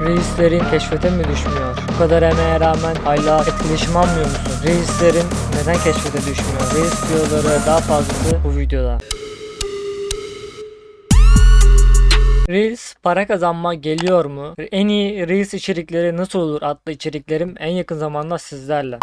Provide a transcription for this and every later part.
Reislerin keşfete mi düşmüyor? Bu kadar emeğe rağmen hala etkileşim almıyor musun? Reislerin neden keşfete düşmüyor? Reis videoları daha fazlası bu videoda. Reels para kazanma geliyor mu? En iyi Reels içerikleri nasıl olur adlı içeriklerim en yakın zamanda sizlerle.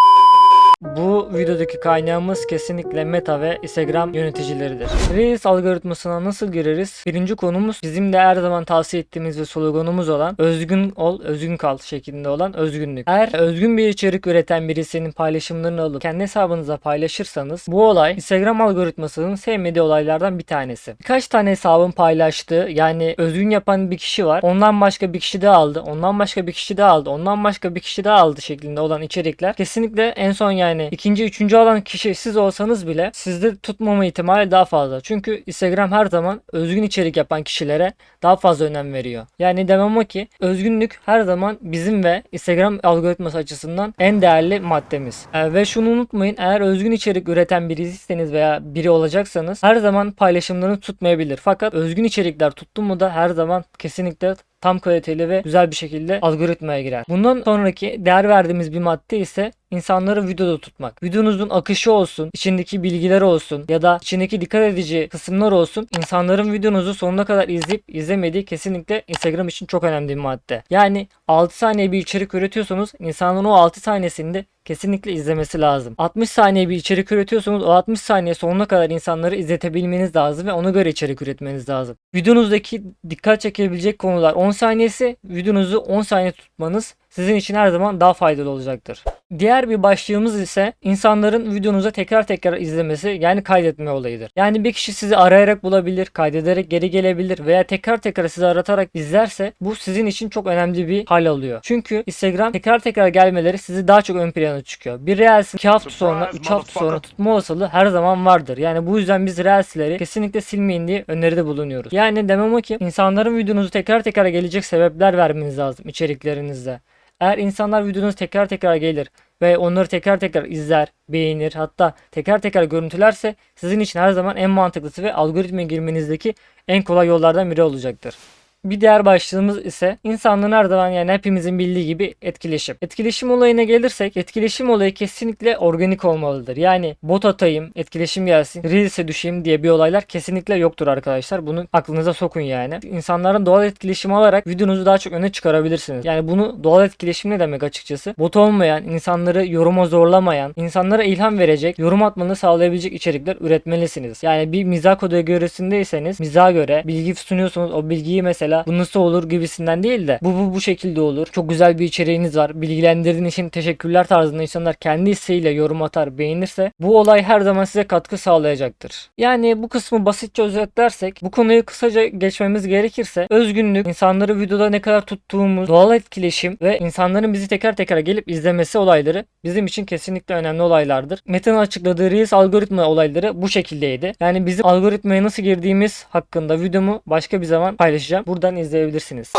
Bu videodaki kaynağımız kesinlikle Meta ve Instagram yöneticileridir. Reels algoritmasına nasıl gireriz? Birinci konumuz bizim de her zaman tavsiye ettiğimiz ve sloganımız olan özgün ol, özgün kal şeklinde olan özgünlük. Eğer özgün bir içerik üreten birisinin paylaşımlarını alıp kendi hesabınıza paylaşırsanız bu olay Instagram algoritmasının sevmediği olaylardan bir tanesi. Birkaç tane hesabın paylaştığı yani özgün yapan bir kişi var. Ondan başka bir kişi daha aldı. Ondan başka bir kişi daha aldı. Ondan başka bir kişi daha aldı şeklinde olan içerikler kesinlikle en son yani ikinci, üçüncü alan kişi siz olsanız bile sizde tutmama ihtimali daha fazla. Çünkü Instagram her zaman özgün içerik yapan kişilere daha fazla önem veriyor. Yani demem o ki özgünlük her zaman bizim ve Instagram algoritması açısından en değerli maddemiz. Ee, ve şunu unutmayın eğer özgün içerik üreten birisiyseniz veya biri olacaksanız her zaman paylaşımlarını tutmayabilir. Fakat özgün içerikler tuttu mu da her zaman kesinlikle tam kaliteli ve güzel bir şekilde algoritmaya girer. Bundan sonraki değer verdiğimiz bir madde ise insanları videoda tutmak. Videonuzun akışı olsun, içindeki bilgiler olsun ya da içindeki dikkat edici kısımlar olsun. İnsanların videonuzu sonuna kadar izleyip izlemediği kesinlikle Instagram için çok önemli bir madde. Yani 6 saniye bir içerik üretiyorsanız insanların o 6 saniyesinde kesinlikle izlemesi lazım. 60 saniye bir içerik üretiyorsanız o 60 saniye sonuna kadar insanları izletebilmeniz lazım ve ona göre içerik üretmeniz lazım. Videonuzdaki dikkat çekebilecek konular 10 saniyesi, videonuzu 10 saniye tutmanız sizin için her zaman daha faydalı olacaktır. Diğer bir başlığımız ise insanların videonuza tekrar tekrar izlemesi yani kaydetme olayıdır. Yani bir kişi sizi arayarak bulabilir, kaydederek geri gelebilir veya tekrar tekrar sizi aratarak izlerse bu sizin için çok önemli bir hal alıyor. Çünkü Instagram tekrar tekrar gelmeleri sizi daha çok ön plana çıkıyor. Bir Reels'in 2 hafta sonra, 3 hafta sonra tutma olasılığı her zaman vardır. Yani bu yüzden biz Reels'leri kesinlikle silmeyin diye öneride bulunuyoruz. Yani demem o ki insanların videonuzu tekrar tekrar gelecek sebepler vermeniz lazım içeriklerinizde. Eğer insanlar videonuz tekrar tekrar gelir ve onları tekrar tekrar izler, beğenir hatta tekrar tekrar görüntülerse sizin için her zaman en mantıklısı ve algoritmaya girmenizdeki en kolay yollardan biri olacaktır. Bir diğer başlığımız ise insanlığın her zaman yani hepimizin bildiği gibi etkileşim. Etkileşim olayına gelirsek etkileşim olayı kesinlikle organik olmalıdır. Yani bot atayım, etkileşim gelsin, reels'e düşeyim diye bir olaylar kesinlikle yoktur arkadaşlar. Bunu aklınıza sokun yani. İnsanların doğal etkileşim alarak videonuzu daha çok öne çıkarabilirsiniz. Yani bunu doğal etkileşim ne demek açıkçası? Bot olmayan, insanları yoruma zorlamayan, insanlara ilham verecek, yorum atmanı sağlayabilecek içerikler üretmelisiniz. Yani bir mizah kategorisindeyseniz mizaha göre bilgi sunuyorsunuz. O bilgiyi mesela bu nasıl olur gibisinden değil de bu bu bu şekilde olur. Çok güzel bir içeriğiniz var. Bilgilendirdiğin için teşekkürler tarzında insanlar kendi isteğiyle yorum atar, beğenirse bu olay her zaman size katkı sağlayacaktır. Yani bu kısmı basitçe özetlersek bu konuyu kısaca geçmemiz gerekirse özgünlük, insanları videoda ne kadar tuttuğumuz, doğal etkileşim ve insanların bizi tekrar tekrar gelip izlemesi olayları bizim için kesinlikle önemli olaylardır. Meta'nın açıkladığı Reels algoritma olayları bu şekildeydi. Yani bizim algoritmaya nasıl girdiğimiz hakkında videomu başka bir zaman paylaşacağım. Buradan izleyebilirsiniz.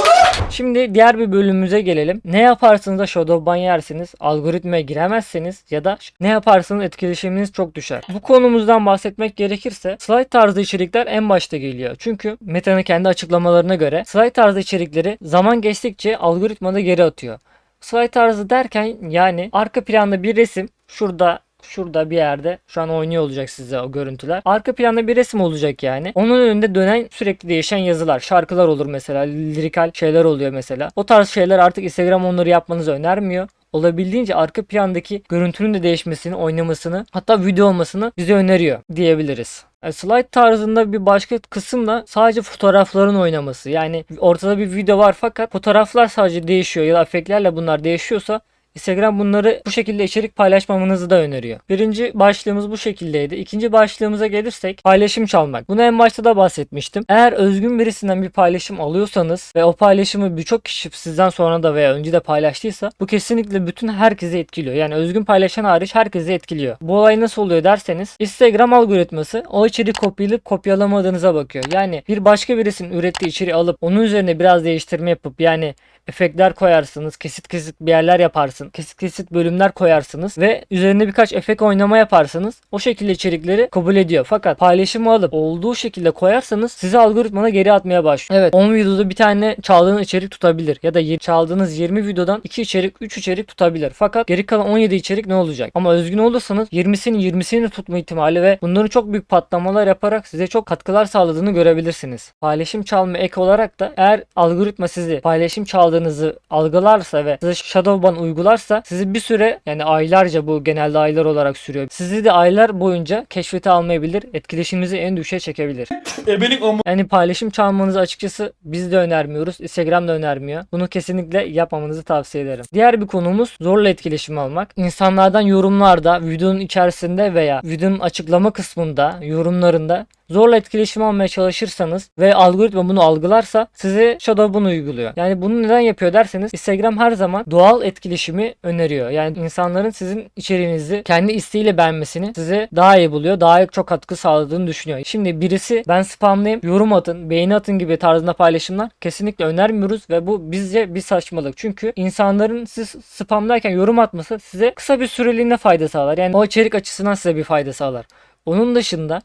Şimdi diğer bir bölümümüze gelelim. Ne yaparsınız da shadow ban yersiniz, algoritmaya giremezseniz ya da ne yaparsanız etkileşiminiz çok düşer. Bu konumuzdan bahsetmek gerekirse slide tarzı içerikler en başta geliyor. Çünkü Meta'nın kendi açıklamalarına göre slide tarzı içerikleri zaman geçtikçe algoritmada geri atıyor. Slide tarzı derken yani arka planda bir resim şurada şurada bir yerde şu an oynuyor olacak size o görüntüler. Arka planda bir resim olacak yani. Onun önünde dönen sürekli değişen yazılar, şarkılar olur mesela, lirikal şeyler oluyor mesela. O tarz şeyler artık Instagram onları yapmanızı önermiyor olabildiğince arka plandaki görüntünün de değişmesini, oynamasını hatta video olmasını bize öneriyor diyebiliriz. Yani Slide tarzında bir başka kısım da sadece fotoğrafların oynaması. Yani ortada bir video var fakat fotoğraflar sadece değişiyor ya da efektlerle bunlar değişiyorsa Instagram bunları bu şekilde içerik paylaşmamanızı da öneriyor. Birinci başlığımız bu şekildeydi. İkinci başlığımıza gelirsek paylaşım çalmak. Bunu en başta da bahsetmiştim. Eğer özgün birisinden bir paylaşım alıyorsanız ve o paylaşımı birçok kişi sizden sonra da veya önce de paylaştıysa bu kesinlikle bütün herkese etkiliyor. Yani özgün paylaşan hariç herkese etkiliyor. Bu olay nasıl oluyor derseniz Instagram algoritması o içeriği kopyalayıp kopyalamadığınıza bakıyor. Yani bir başka birisinin ürettiği içeriği alıp onun üzerine biraz değiştirme yapıp yani efektler koyarsınız, kesit kesit bir yerler yaparsınız olmasın. Kesit kesit bölümler koyarsınız ve üzerine birkaç efekt oynama yaparsınız. O şekilde içerikleri kabul ediyor. Fakat paylaşımı alıp olduğu şekilde koyarsanız sizi algoritmana geri atmaya başlıyor. Evet 10 videoda bir tane çaldığınız içerik tutabilir. Ya da çaldığınız 20 videodan 2 içerik 3 içerik tutabilir. Fakat geri kalan 17 içerik ne olacak? Ama özgün olursanız 20'sinin 20'sini tutma ihtimali ve bunların çok büyük patlamalar yaparak size çok katkılar sağladığını görebilirsiniz. Paylaşım çalma ek olarak da eğer algoritma sizi paylaşım çaldığınızı algılarsa ve size shadow ban uygularsa sizi bir süre yani aylarca bu genelde aylar olarak sürüyor. Sizi de aylar boyunca keşfete almayabilir. Etkileşiminizi en düşüğe çekebilir. Ebelik o Yani paylaşım çalmanızı açıkçası biz de önermiyoruz. Instagram da önermiyor. Bunu kesinlikle yapmamanızı tavsiye ederim. Diğer bir konumuz zorla etkileşim almak. İnsanlardan yorumlarda, videonun içerisinde veya videonun açıklama kısmında, yorumlarında zorla etkileşim almaya çalışırsanız ve algoritma bunu algılarsa size shadow ban uyguluyor. Yani bunu neden yapıyor derseniz Instagram her zaman doğal etkileşimi öneriyor. Yani insanların sizin içeriğinizi kendi isteğiyle beğenmesini size daha iyi buluyor. Daha çok katkı sağladığını düşünüyor. Şimdi birisi ben spamlayayım, yorum atın, beğeni atın gibi tarzında paylaşımlar kesinlikle önermiyoruz ve bu bizce bir saçmalık. Çünkü insanların siz spamlarken yorum atması size kısa bir süreliğine fayda sağlar. Yani o içerik açısından size bir fayda sağlar. Onun dışında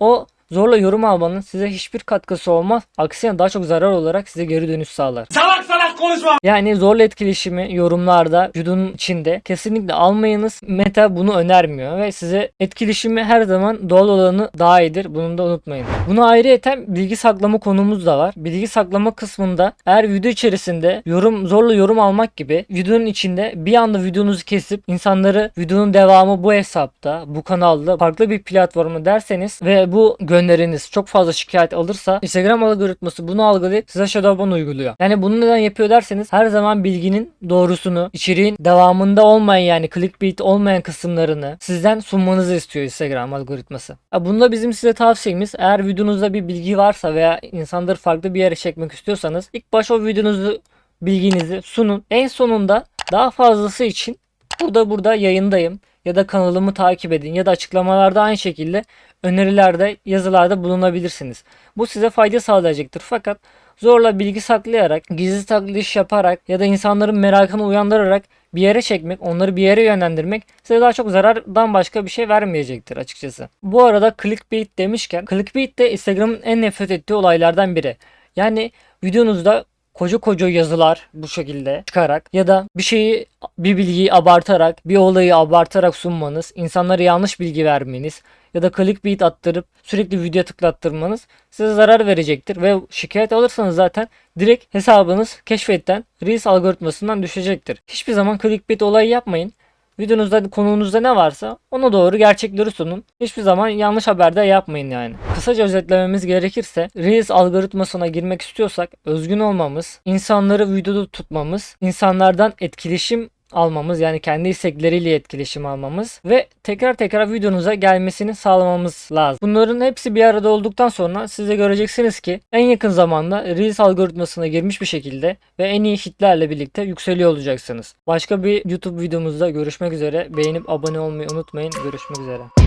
o zorla yorum almanın size hiçbir katkısı olmaz. Aksine daha çok zarar olarak size geri dönüş sağlar. salak konuşma. Yani zorla etkileşimi yorumlarda videonun içinde kesinlikle almayınız. Meta bunu önermiyor ve size etkileşimi her zaman doğal olanı daha iyidir. Bunu da unutmayın. Buna ayrıyeten bilgi saklama konumuz da var. Bilgi saklama kısmında eğer video içerisinde yorum zorla yorum almak gibi videonun içinde bir anda videonuzu kesip insanları videonun devamı bu hesapta, bu kanalda, farklı bir platformu derseniz ve bu gönderiniz çok fazla şikayet alırsa Instagram algoritması bunu algılayıp size shadow uyguluyor. Yani bunu neden yapıyor derseniz her zaman bilginin doğrusunu, içeriğin devamında olmayan yani clickbait olmayan kısımlarını sizden sunmanızı istiyor Instagram algoritması. Bunda bizim size tavsiyemiz eğer videonuzda bir bilgi varsa veya insanları farklı bir yere çekmek istiyorsanız ilk başta o videonuzu bilginizi sunun. En sonunda daha fazlası için burada burada yayındayım ya da kanalımı takip edin ya da açıklamalarda aynı şekilde önerilerde yazılarda bulunabilirsiniz. Bu size fayda sağlayacaktır fakat zorla bilgi saklayarak, gizli saklı yaparak ya da insanların merakını uyandırarak bir yere çekmek, onları bir yere yönlendirmek size daha çok zarardan başka bir şey vermeyecektir açıkçası. Bu arada clickbait demişken, clickbait de Instagram'ın en nefret ettiği olaylardan biri. Yani videonuzda koca koca yazılar bu şekilde çıkarak ya da bir şeyi bir bilgiyi abartarak bir olayı abartarak sunmanız insanlara yanlış bilgi vermeniz ya da clickbait attırıp sürekli video tıklattırmanız size zarar verecektir ve şikayet alırsanız zaten direkt hesabınız keşfetten Reels algoritmasından düşecektir. Hiçbir zaman clickbait olayı yapmayın. Videonuzda konunuzda ne varsa ona doğru gerçekleri sunun. Hiçbir zaman yanlış haber de yapmayın yani. Kısaca özetlememiz gerekirse Reels algoritmasına girmek istiyorsak özgün olmamız, insanları videoda tutmamız, insanlardan etkileşim almamız yani kendi istekleriyle etkileşim almamız ve tekrar tekrar videonuza gelmesini sağlamamız lazım. Bunların hepsi bir arada olduktan sonra siz de göreceksiniz ki en yakın zamanda Reels algoritmasına girmiş bir şekilde ve en iyi hitlerle birlikte yükseliyor olacaksınız. Başka bir YouTube videomuzda görüşmek üzere. Beğenip abone olmayı unutmayın. Görüşmek üzere.